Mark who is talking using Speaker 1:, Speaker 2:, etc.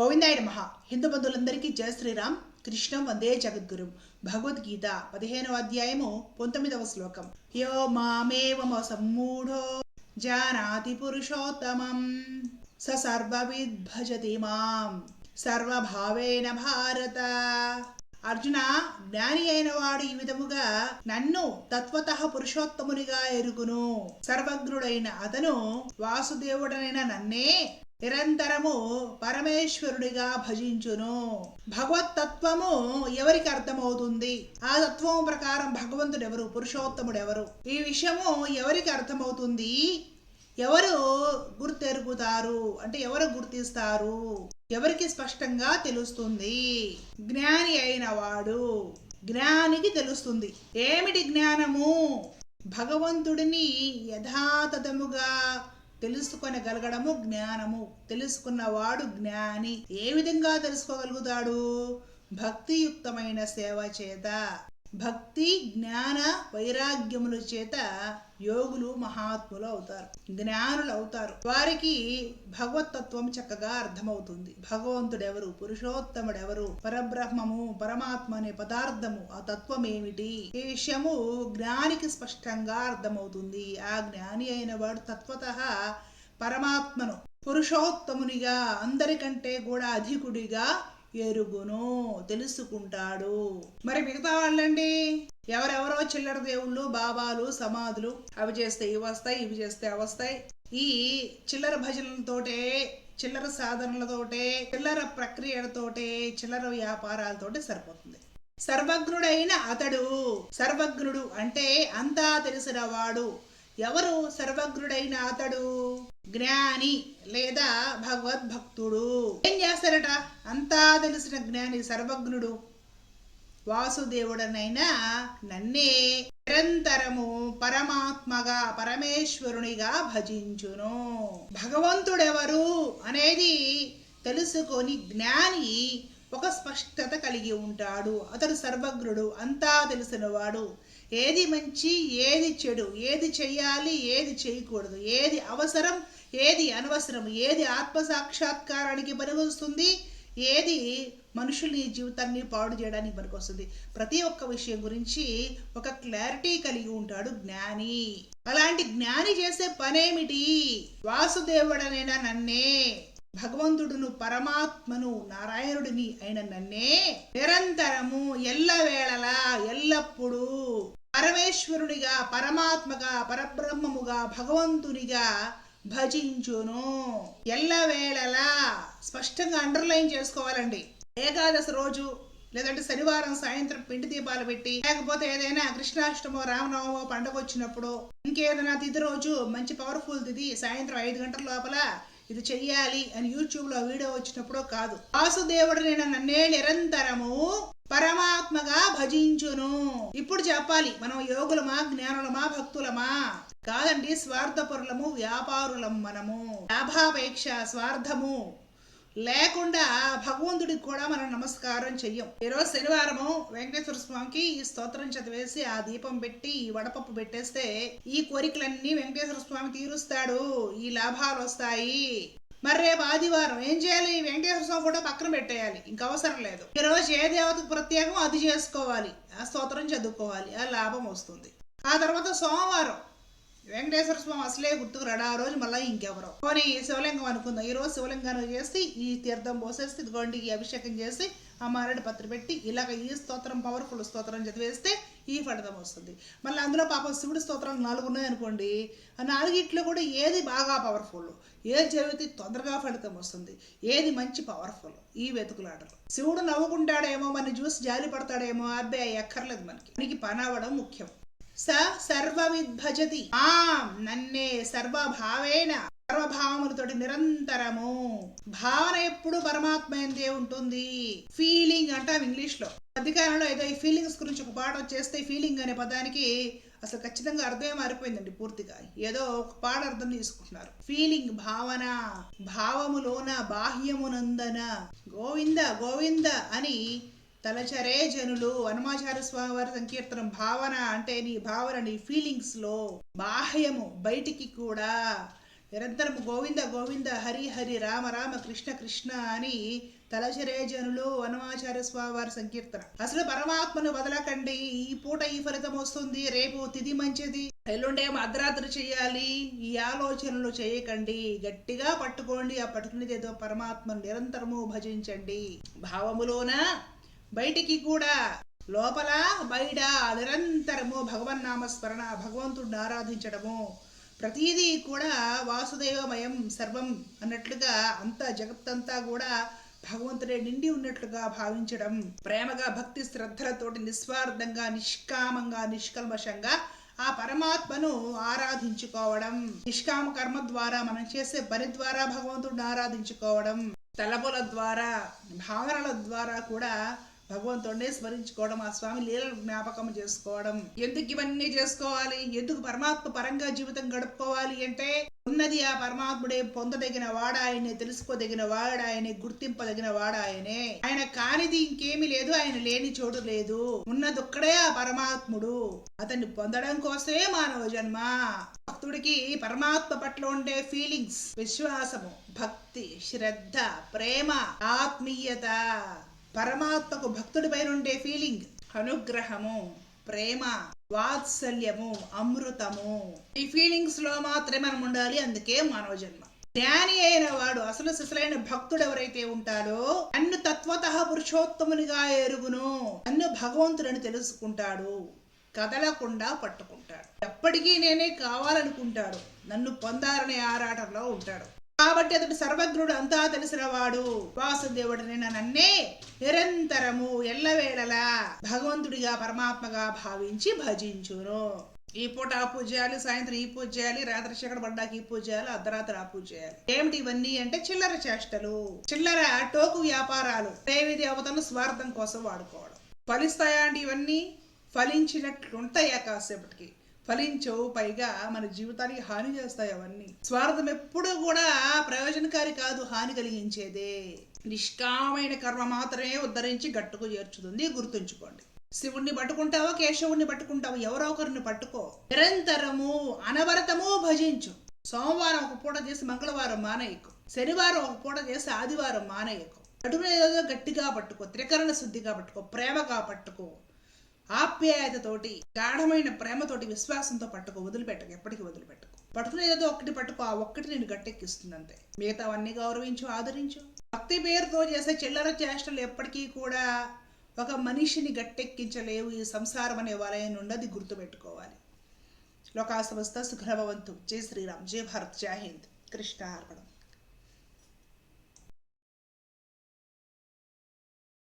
Speaker 1: గోవిందాయుడు మహా. హిందూ బంధువులందరికీ జయ శ్రీరామ్ కృష్ణం వందే జగద్గురు. భగవద్గీత పదిహేనవ అధ్యాయము పంతొమ్మిదవ శ్లోకం. యో మామేవమ సమ్మూఢో జానాతి పురుషోత్తమం. స సర్వవిద్ భజతి మాం. సర్వభావేన భారత. అర్జున జ్ఞాని అయిన వాడు ఈ విధముగా నన్ను తత్వత పురుషోత్తమునిగా ఎరుగును. సర్వజ్ఞుడైన అతను వాసుదేవుడనైన నన్నే నిరంతరము పరమేశ్వరుడిగా భజించును. భగవతత్వము ఎవరికి అర్థమవుతుంది? ఆ తత్వం ప్రకారం భగవంతుడు ఎవరు పురుషోత్తముడు ఎవరు ఈ విషయము ఎవరికి అర్థమవుతుంది? ఎవరు గుర్తెరుగుతారు? అంటే ఎవరు గుర్తిస్తారు? ఎవరికి స్పష్టంగా తెలుస్తుంది? జ్ఞాని అయిన వాడు జ్ఞానికి తెలుస్తుంది. ఏమిటి జ్ఞానము? భగవంతుడిని యథాతథముగా తెలుసుకొనగలగడము జ్ఞానము. తెలుసుకున్నవాడు జ్ఞాని. ఏ విధంగా తెలుసుకోగలుగుతాడు? భక్తియుక్తమైన సేవ చేత. భక్తి జ్ఞాన వైరాగ్యముల చేత యోగులు మహాత్ములు అవుతారు. జ్ఞానులు అవుతారు. వారికి భగవతత్వం చక్కగా అర్థమవుతుంది. భగవంతుడెవరు? పురుషోత్తముడెవరు? పరబ్రహ్మము పరమాత్మ అనే పదార్థము ఆ తత్వం ఏమిటి ఈ విషయము జ్ఞానికి స్పష్టంగా అర్థమవుతుంది. ఆ జ్ఞాని అయిన వాడు తత్వత పరమాత్మను పురుషోత్తమునిగా అందరికంటే కూడా అధికుడిగా ఎరుగును తెలుసుకుంటాడు. మరి మిగతా వాళ్ళండి? ఎవరెవరో చిల్లర దేవుళ్ళు బాబాలు సమాధులు అవి చేస్తే ఇవి వస్తాయి ఇవి చేస్తే అవి వస్తాయి. ఈ చిల్లర భజనలతోటే చిల్లర సాధనలతోటే చిల్లర ప్రక్రియలతోటే చిల్లర వ్యాపారాలతోటే సరిపోతుంది. సర్వజ్ఞుడైన అతడు సర్వజ్ఞుడు అంటే అంతా తెలిసిన వాడు. ఎవరు సర్వజ్ఞుడైన అతడు? జ్ఞాని లేదా భగవద్భక్తుడు. ఏం చేస్తారట? అంతా తెలిసిన జ్ఞాని సర్వజ్ఞుడు. వాసుదేవుడనైనా నన్నే నిరంతరము పరమాత్మగా పరమేశ్వరునిగా భజించును. భగవంతుడెవరు అనేది తెలుసుకొని జ్ఞాని ఒక స్పష్టత కలిగి ఉంటాడు. అతడు సర్వజ్ఞుడు అంతా తెలిసినవాడు. ఏది మంచి ఏది చెడు? ఏది చేయాలి ఏది చేయకూడదు? ఏది అవసరం ఏది అనవసరం? ఏది ఆత్మ సాక్షాత్కారానికి పనికొస్తుంది ఏది మనుషుల్ని జీవితాన్ని పాడు చేయడానికి పనికొస్తుంది ప్రతి ఒక్క విషయం గురించి ఒక క్లారిటీ కలిగి ఉంటాడు జ్ఞాని. అలాంటి జ్ఞాని చేసే పనేమిటి? వాసుదేవుడనైనా నన్నే భగవంతుడును పరమాత్మను నారాయణుడిని అయిన నన్నే నిరంతరము ఎల్లవేళలా ఎల్లప్పుడూ పరమేశ్వరుడిగా పరమాత్మగా పరబ్రహ్మముగా భగవంతునిగా భజించును. ఎల్లవేళలా స్పష్టంగా అండర్లైన్ చేసుకోవాలండి. ఏకాదశి రోజు లేదంటే శనివారం సాయంత్రం పిండి దీపాలు పెట్టి లేకపోతే ఏదైనా కృష్ణాష్టమో రామనవమో పండగ వచ్చినప్పుడు ఇంకేదైనా తిథి రోజు మంచి పవర్ఫుల్ తిథి సాయంత్రం ఐదు గంటల లోపల ఇది చెయ్యాలి అని యూట్యూబ్లో వీడియో వచ్చినప్పుడు కాదు. వాసుదేవుడు నేను నన్నే నిరంతరము పరమాత్మగా భజించును. ఇప్పుడు చెప్పాలి మనం యోగులమా జ్ఞానులమా భక్తులమా? కాదండి స్వార్థపరులము వ్యాపారులం మనము. లాభాపేక్ష స్వార్థము. లేకుండా భగవంతుడికి కూడా మనం నమస్కారం చెయ్యం. ఈరోజు శనివారము వెంకటేశ్వర స్వామికి ఈ స్తోత్రం చదివేసి ఆ దీపం పెట్టి ఈ వడపప్పు పెట్టేస్తే ఈ కోరికలన్నీ వెంకటేశ్వర స్వామి తీరుస్తాడు. ఈ లాభాలు వస్తాయి. మరి రేపు ఆదివారం ఏం చేయాలి? వెంకటేశ్వర స్వామి ఫోటో పక్కన పెట్టేయాలి. ఇంకా అవసరం లేదు. ఈ రోజు ఏ దేవతకు ప్రత్యేకం అది చేసుకోవాలి. ఆ స్తోత్రం చదువుకోవాలి. ఆ లాభం వస్తుంది. ఆ తర్వాత సోమవారం వెంకటేశ్వర స్వామి అసలే గుర్తుకు రాడు ఆ రోజు మళ్ళీ ఇంకెవరో. పోనీ శివలింగం అనుకుందాం. ఈ రోజు శివలింగం చేసి ఈ తీర్థం పోసేసి ఇదిగోండి ఈ అభిషేకం చేసి ఆ మారేడు పత్ర పెట్టి ఇలాగ ఈ స్తోత్రం పవర్ఫుల్ స్తోత్రం చదివేస్తే ఈ ఫలితం వస్తుంది. మళ్ళీ అందులో పాపం శివుడి స్తోత్రాలు నాలుగు ఉన్నాయి అనుకోండి ఆ నాలుగిట్లో కూడా ఏది బాగా పవర్ఫుల్ ఏది చదివితే తొందరగా ఫలితం వస్తుంది ఏది మంచి పవర్ఫుల్ ఈ వెతుకులాటలు శివుడు నవ్వుకుంటాడేమో మన చూసి జాలి పడతాడేమో అబ్బాయి ఎక్కర్లేదు మనకి. మనకి పని అవ్వడం ముఖ్యం. స సర్వవిద్భజతి. ఆం నన్నే సర్వభావేన సర్వభావములతోటి నిరంతరము. భావన ఎప్పుడు పరమాత్మ ఎందే ఉంటుంది. ఫీలింగ్ అంటాం ఇంగ్లీష్లో మధ్యకాలంలో ఏదో ఈ ఫీలింగ్స్ గురించి ఒక పాట వచ్చేస్తే ఫీలింగ్ అనే పదానికి అసలు ఖచ్చితంగా అర్థమే మారిపోయిందండి పూర్తిగా. ఏదో ఒక పాట అర్థం తీసుకుంటున్నారు ఫీలింగ్ భావన భావములోన బాహ్యమునందన. గోవింద గోవింద అని తలచరే జనులు హనుమాచార స్వామి వారి సంకీర్తనం భావన అంటే నీ భావన నీ ఫీలింగ్స్లో బాహ్యము బయటికి కూడా. నిరంతరం గోవింద గోవింద హరి హరి రామ రామ కృష్ణ కృష్ణ అని తలచరే జనులు వనమాచార్య స్వామి వారి సంకీర్తన. అసలు పరమాత్మను వదలకండి. ఈ పూట ఈ ఫలితం వస్తుంది. రేపు తిది మంచిది. ఎల్లుండేమో అర్ధరాత్రి చేయాలి. ఈ ఆలోచనలు చేయకండి. గట్టిగా పట్టుకోండి. ఆ పట్టుకునేది ఏదో పరమాత్మను నిరంతరము భజించండి. భావములోన బయటికి కూడా లోపల బయట నిరంతరము భగవన్నామస్మరణ భగవంతుడిని ఆరాధించడము. ప్రతిదీ కూడా వాసుదేవమయం సర్వం అన్నట్లుగా అంత జగత్తంతా కూడా భగవంతుడే నిండి ఉన్నట్లుగా భావించడం. ప్రేమగా భక్తి శ్రద్ధలతోటి నిస్వార్థంగా నిష్కామంగా నిష్కల్మషంగా ఆ పరమాత్మను ఆరాధించుకోవడం. నిష్కామ కర్మ ద్వారా మనం చేసే పని ద్వారా భగవంతుడిని ఆరాధించుకోవడం. తలపుల ద్వారా భావనల ద్వారా కూడా భగవంతుడినే స్మరించుకోవడం ఆ స్వామి లీల జ్ఞాపకం చేసుకోవడం. ఎందుకు ఇవన్నీ చేసుకోవాలి? ఎందుకు పరమాత్మ పరంగా జీవితం గడుపుకోవాలి అంటే ఉన్నది ఆ పరమాత్ముడే పొందదగిన వాడాయనే తెలుసుకోదగిన వాడాయనే గుర్తింపదగిన వాడాయనే ఆయన కానిది ఇంకేమీ లేదు ఆయన లేని చోటు లేదు. ఉన్నదొక్కడే ఆ పరమాత్ముడు. అతన్ని పొందడం కోసమే మానవ జన్మ. భక్తుడికి పరమాత్మ పట్ల ఉండే ఫీలింగ్స్ విశ్వాసము భక్తి శ్రద్ధ ప్రేమ ఆత్మీయత. పరమాత్మకు భక్తుడి పైన ఫీలింగ్ అనుగ్రహము ప్రేమ వాత్సల్యము అమృతము. ఈ ఫీలింగ్స్లో మాత్రమే మనం ఉండాలి. అందుకే మానవ జన్మ. జ్ఞాని అయిన వాడు అసలు సిసలైన భక్తుడు ఎవరైతే ఉంటాడో నన్ను తత్వత పురుషోత్తమునిగా ఎరుగును. నన్ను భగవంతుడని తెలుసుకుంటాడు. కదలకుండా పట్టుకుంటాడు. ఎప్పటికీ నేనే కావాలనుకుంటాడు. నన్ను పొందాలనే ఆరాటంలో ఉంటాడు. కాబట్టి అతడు సర్వజ్ఞుడు అంతా తెలిసిన వాడు. వాసుదేవుడిని నన్నే నిరంతరము ఎల్లవేళలా భగవంతుడిగా పరమాత్మగా భావించి భజించును. ఈ పూట ఆ పూజ చేయాలి సాయంత్రం ఈ పూజ చేయాలి రాత్రి చీకటి పడ్డాక ఈ పూజ చేయాలి అర్ధరాత్రి ఆ పూజ చేయాలి. ఏమిటి ఇవన్నీ అంటే చిల్లర చేష్టలు. చిల్లర టోకు వ్యాపారాలు. దేవి దేవతను స్వార్థం కోసం వాడుకోవడం. ఫలిస్తాయా అండి ఇవన్నీ? ఫలించినట్లుంటాయా కాసేపటికి. ఫలించవు. పైగా మన జీవితానికి హాని చేస్తాయి అవన్నీ. స్వార్థం ఎప్పుడూ కూడా ప్రయోజనకారి కాదు హాని కలిగించేదే. నిష్కామైన కర్మ మాత్రమే ఉద్ధరించి గట్టుకు చేర్చుతుంది. గుర్తుంచుకోండి. శివుణ్ణి పట్టుకుంటావో కేశవుణ్ణి పట్టుకుంటావో? ఎవరో ఒకరిని పట్టుకో. నిరంతరము అనవరతము భజించు. సోమవారం ఒక పూట చేసి మంగళవారం మానేయకు. శనివారం ఒక పూట చేసి ఆదివారం మానేయకు. అటునేదో గట్టిగా పట్టుకో త్రికరణ శుద్ధిగా పట్టుకో ప్రేమగా పట్టుకో. ఆప్యాయతతోటి గాఢమైన ప్రేమతోటి విశ్వాసంతో పట్టుకో వదిలిపెట్టకు ఎప్పటికీ వదిలిపెట్టకు. పట్టుకునేదో ఒక్కటి పట్టుకో ఆ ఒక్కటి నేను గట్టెక్కిస్తుంది అంతే మిగతావన్నీ గౌరవించు ఆదరించు. భక్తి పేరుతో చేసే చిల్లర చేష్టలు ఎప్పటికీ కూడా ఒక మనిషిని గట్టెక్కించలేవు. ఈ సంసారం అనే వలయం నుండి అది గుర్తుపెట్టుకోవాలి. లోకా సమస్త సుఖభవంతు జై శ్రీరామ్. జై భారత్. జై హింద్. కృష్ణ అర్పణం